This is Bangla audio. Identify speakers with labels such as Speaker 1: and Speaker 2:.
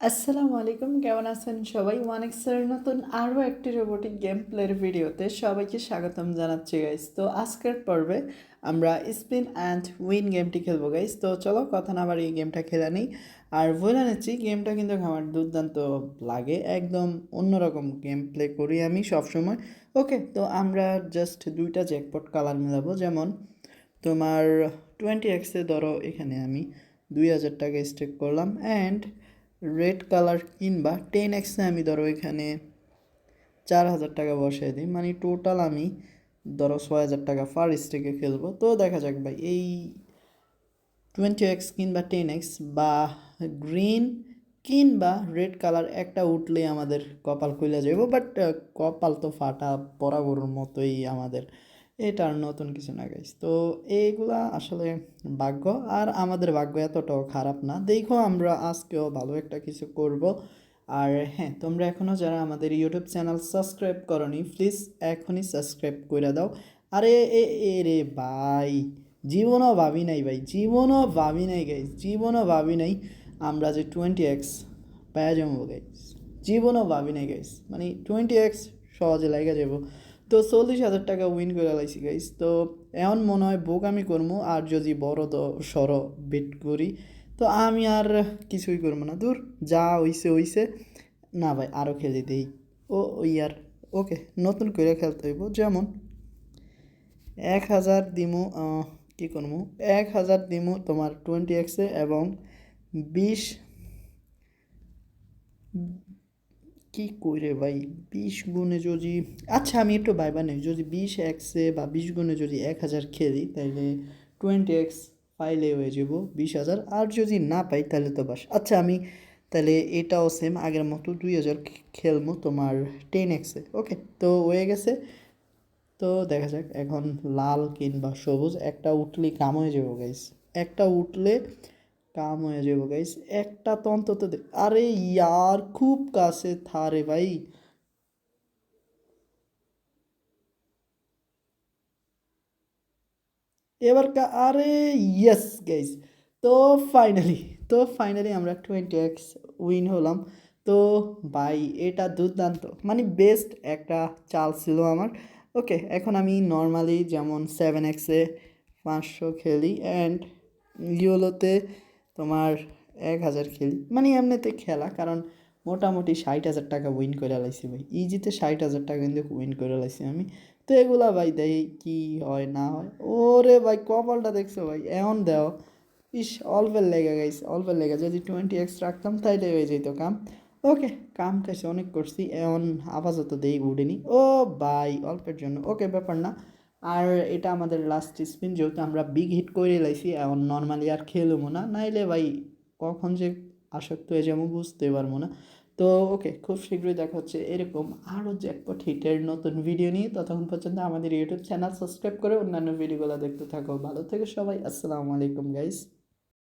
Speaker 1: আসসালামু আলাইকুম, কেমন আছেন সবাই? ওয়ান এক্সের নতুন আরও একটি রোবোটিক গেম প্লের ভিডিওতে সবাইকে স্বাগতম জানাচ্ছি গাইস তো আজকের পর্বে আমরা স্পিন অ্যান্ড উইন গেমটি খেলব গাইস তো চলো কথা না বাড়িয়ে গেমটা খেলে নিই। আর বলে নিচ্ছি গেমটা কিন্তু আমার দুর্দান্ত লাগে। একদম অন্যরকম গেম প্লে করি আমি সবসময়। ওকে তো আমরা জাস্ট দুইটা জ্যাকপট কালার মেলাবো। যেমন তোমার টোয়েন্টি এক্সে ধরো এখানে আমি দুই হাজার টাকা স্টেক করলাম। অ্যান্ড রেড কালার কিংবা টেন এক্সে আমি ধরো এখানে চার হাজার টাকা বসাই দিই। মানে টোটাল আমি ধরো ছয় হাজার টাকা ফার স্টেকে খেলব তো দেখা যাক ভাই, এই টোয়েন্টি এক্স কিংবা টেন এক্স বা গ্রিন কিংবা রেড কালার একটা উঠলেই আমাদের কপাল খুলে যাব বাট কপাল তো ফাটা বরাবর মতোই আমাদের। এটা আর নতুন কিছু না গাইস তো এইগুলা আসলে ভাগ্য, আর আমাদের ভাগ্য এতটাও খারাপ না। দেখো আমরা আজকেও ভালো একটা কিছু করব। আর হ্যাঁ তোমরা এখনও যারা আমাদের ইউটিউব চ্যানেল সাবস্ক্রাইব করনি প্লিজ এখনই সাবস্ক্রাইব করে দাও। আরে, এ এ, রে ভাই, জীবনও ভাবি নাই ভাই, জীবনও ভাবি নাই গাইস জীবনও ভাবি নাই আমরা যে টোয়েন্টি এক্স পাওয়া যাব গাইস জীবনও ভাবি নাই গাইস মানে টোয়েন্টি এক্স সহজে লাগে যাব। তো চল্লিশ হাজার টাকা উইন করে লাইছি গাইস তো এমন মনে হয় বুক আমি করব আর যদি বড় তো সর বেট করি, তো আমি আর কিছুই করব না। দূর, যা হইছে হইছে। না ভাই আরও খেলে দেই। ও ওই আর ওকে, নতুন করে খেলতে হইব। যেমন, এক হাজার দিমু কি করব এক হাজার দিমু তোমার টোয়েন্টি এক্সে এবং বিশ কি করে ভাই? বিশ গুণে যদি আচ্ছা আমি একটু ভাইবা নেই, যদি বিশ এক্সে বা বিশ গুণে যদি এক হাজার খেলি তাহলে টোয়েন্টি এক্স পাইলে হয়ে যাব বিশ হাজার। আর যদি না পাই তাহলে তো বাস। আচ্ছা আমি তাহলে এটাও সেম আগের মতো দুই হাজার খেলব তোমার টেন এক্সে ওকে তো হয়ে গেছে। তো দেখা যাক, এখন লাল কিংবা সবুজ, একটা উঠলে কাম হয়ে যাব গাইস একটা উঠলে কাম হয়ে যাব গাইস একটা তো আরে ইয়ার, খুব কাছে থারে ভাই। এবার কা- আরে ইয়েস গাইস তো ফাইনালি তো ফাইনালি আমরা টোয়েন্টি এক্স উইন হলাম। তো ভাই, এটা দুর্দান্ত। মানে বেস্ট একটা চাল ছিল আমার। ওকে এখন আমি নর্মালি যেমন সেভেন এক্সে পাঁচশো খেলি অ্যান্ড ইয়োলোতে তোমার এক হাজার খেলি মানে এমনিতে খেলা, কারণ মোটামুটি ষাট হাজার টাকা উইন করে লাইছি ভাই। ইজিতে ষাট হাজার টাকা কিন্তু উইন করে লাইছি আমি। তো এগুলা ভাই দেই, কি হয়, না হয়। ওরে ভাই, কপালটা দেখছ ভাই, এমন দেও। ইস, অল্পের লেগে গেছে অল্পের লেগে। যদি টোয়েন্টি এক্স রাখতাম, তাইলে হয়ে যেত কাম। ওকে, কাম কাছে অনেক করছি, এমন আপাতত দেই উঠেনি। ও ভাই, অল্পের জন্য। ওকে, ব্যাপার না। আর এটা আমাদের লাস্ট স্পিন যেহেতু আমরা বিগ হিট করে লাইছি, এখন নর্মালি আর খেলব না। নাইলে ভাই, কখন যে আসক্ত হয়ে যাব বুঝতে পারব না। তো ওকে খুব শীঘ্রই দেখা হচ্ছে এরকম আরও জ্যাকপট হিটের নতুন ভিডিও নিয়ে। ততক্ষণ পর্যন্ত আমাদের ইউটিউব চ্যানেল সাবস্ক্রাইব করে অন্যান্য ভিডিওগুলো দেখতে থাকো। ভালো থেকে সবাই, আসসালামু আলাইকুম গাইস